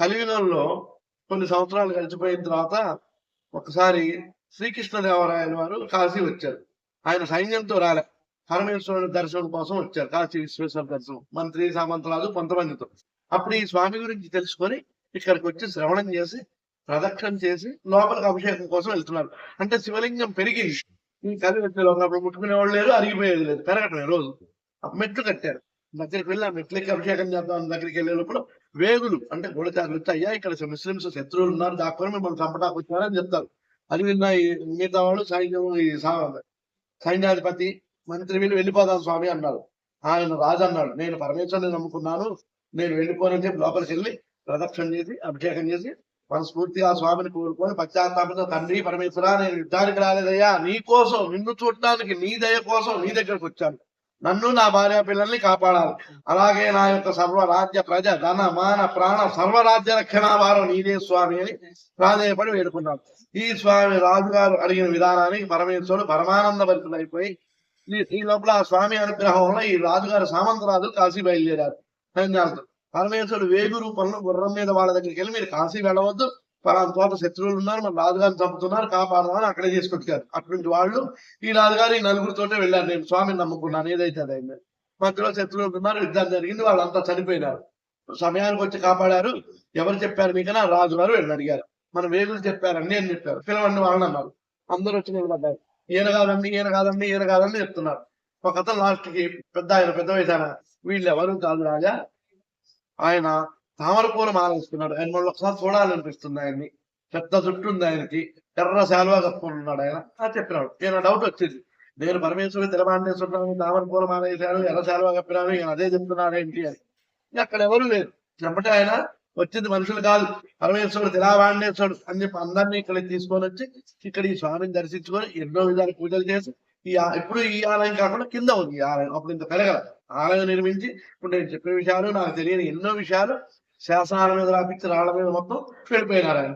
కలియుగంలో కొన్ని సంవత్సరాలు గడిచిపోయిన తర్వాత ఒకసారి శ్రీకృష్ణదేవరాయల వారు కాశీ వచ్చారు. ఆయన సైన్యంతో రాలే. పరమేశ్వరుని దర్శనం కోసం వచ్చారు. కాశీ విశ్వేశ్వర దర్శనం. మంత్రి సామంతరాజు కొంతమందితో. అప్పుడు ఈ స్వామి గురించి తెలుసుకొని ఇక్కడికి వచ్చి శ్రవణం చేసి ప్రదక్షిణ చేసి లోపలికి అభిషేకం కోసం వెళ్తున్నారు. అంటే శివలింగం పెరిగింది ఈ కలి వచ్చే లోపల అప్పుడు ముట్టుకునే వాళ్ళు లేరు అరిగిపోయేది లేదు. పెరగటమే రోజు. ఆ మెట్లు కట్టారు. దగ్గరికి వెళ్ళి ఆ మెట్లకి అభిషేకం చేద్దాం దగ్గరికి వెళ్ళే లోపల వేగులు. అంటే గోడచారులు అయ్యా ఇక్కడ ముస్లింస్ శత్రువులు ఉన్నారు దాక్కుని మిమ్మల్ని చంపడానికి వచ్చారని చెప్తారు. అది విన్న మిగతా వాళ్ళు సైన్యం ఈ సైన్యాధిపతి మంత్రి వీళ్ళు వెళ్ళిపోదాం స్వామి అన్నారు. ఆయన రాజు అన్నాడు నేను పరమేశ్వరుని నమ్ముకున్నాను నేను వెళ్ళిపోనని చెప్పి లోపలికి వెళ్ళి ప్రదక్షిణ చేసి అభిషేకం చేసి మనస్ఫూర్తిగా ఆ స్వామిని కోరుకొని పశ్చాత్తాపంతో తండ్రి పరమేశ్వర నేను యుద్ధానికి రాలేదయ్యా నీ కోసం నిన్ను చూడటానికి నీ దయ కోసం నీ దగ్గరకు వచ్చాను. నన్ను నా భార్య పిల్లల్ని కాపాడాలి. అలాగే నా యొక్క సర్వరాజ్య ప్రజ ధన మాన ప్రాణ సర్వరాజ్య రక్షణ వారం నీదే స్వామి అని ప్రాధేయపడి వేడుకున్నాడు. ఈ స్వామి రాజుగారు అడిగిన విధానానికి పరమేశ్వరుడు పరమానంద భరితులైపోయి ఈ- లోపల ఆ స్వామి అనుగ్రహంలో ఈ రాజుగారు సామంతరాజు కాశీ బయలుదేరారు. పరమేశ్వరుడు వేగు రూపంలో గుర్రం మీద వాళ్ళ దగ్గరికి వెళ్ళి మీరు కాశీ వెళ్ళవద్దు పలానా తోట శత్రువులు ఉన్నారు మన రాజుగారిని చంపుతున్నారు కాపాడదామని అక్కడే తీసుకొచ్చారు అక్కడి నుంచి వాళ్ళు ఈ రాజుగారు ఈ నలుగురితోనే వెళ్ళారు. నేను స్వామిని నమ్ముకున్నాను. ఏదైతే అదైంది మధ్యలో శత్రువులు ఉన్నారు యుద్ధం జరిగింది వాళ్ళంతా చనిపోయినారు. సమయానికి వచ్చి కాపాడారు. ఎవరు చెప్పారు మీకన్నా? రాజుగారు వెళ్ళి అడిగారు. మన వేగులు చెప్పారండి అని చెప్పారు పిలవండి వాళ్ళని అన్నారు. అందరూ వచ్చి నిలబడ్డారు. ఈయన కాదండి ఈయన కాదండి ఈయన కాదండి చెప్తున్నారు. ఒక అతను లాస్ట్కి పెద్ద ఆయన పెద్ద వయసు ఆయన. వీళ్ళు ఎవరు కాదు రాజా? ఆయన తామరపూల మాల వేసుకున్నాడు ఆయన మళ్ళీ ఒకసారి చూడాలనిపిస్తుంది ఆయన్ని. పెద్ద జుట్టు ఉంది ఆయనకి. ఎర్ర శాలువా కప్పుకొని ఉన్నాడు ఆయన. అది చెప్పినాడు. ఈయన డౌట్ వచ్చింది. నేను పరమేశ్వరుడు తెలబాండేశ్వరుడు తామరపూల మాల వేశాను ఎర్ర శాలువా కప్పినాడు ఈయన అదే చెప్తున్నాడు ఏంటి అని. అక్కడ ఎవరు లేరు. చెప్పటే ఆయన. వచ్చింది మనుషులు కాదు. పరమేశ్వరుడు తిలావాండేశ్వరుడు అని చెప్పి అందరినీ ఇక్కడ తీసుకొని వచ్చి ఇక్కడ ఈ స్వామిని దర్శించుకొని ఎన్నో విధాలు పూజలు చేసి ఈ ఆ- ఇప్పుడు ఈ ఆలయం కాకుండా కింద ఉంది ఈ ఆలయం. అప్పుడు ఇంత పెరగల. ఆలయం నిర్మించి ఇప్పుడు నేను చెప్పిన విషయాలు నాకు తెలియని ఎన్నో విషయాలు శాసనాల మీద రాపించి రాళ్ళ మీద మొత్తం వెళ్ళిపోయినారు ఆయన.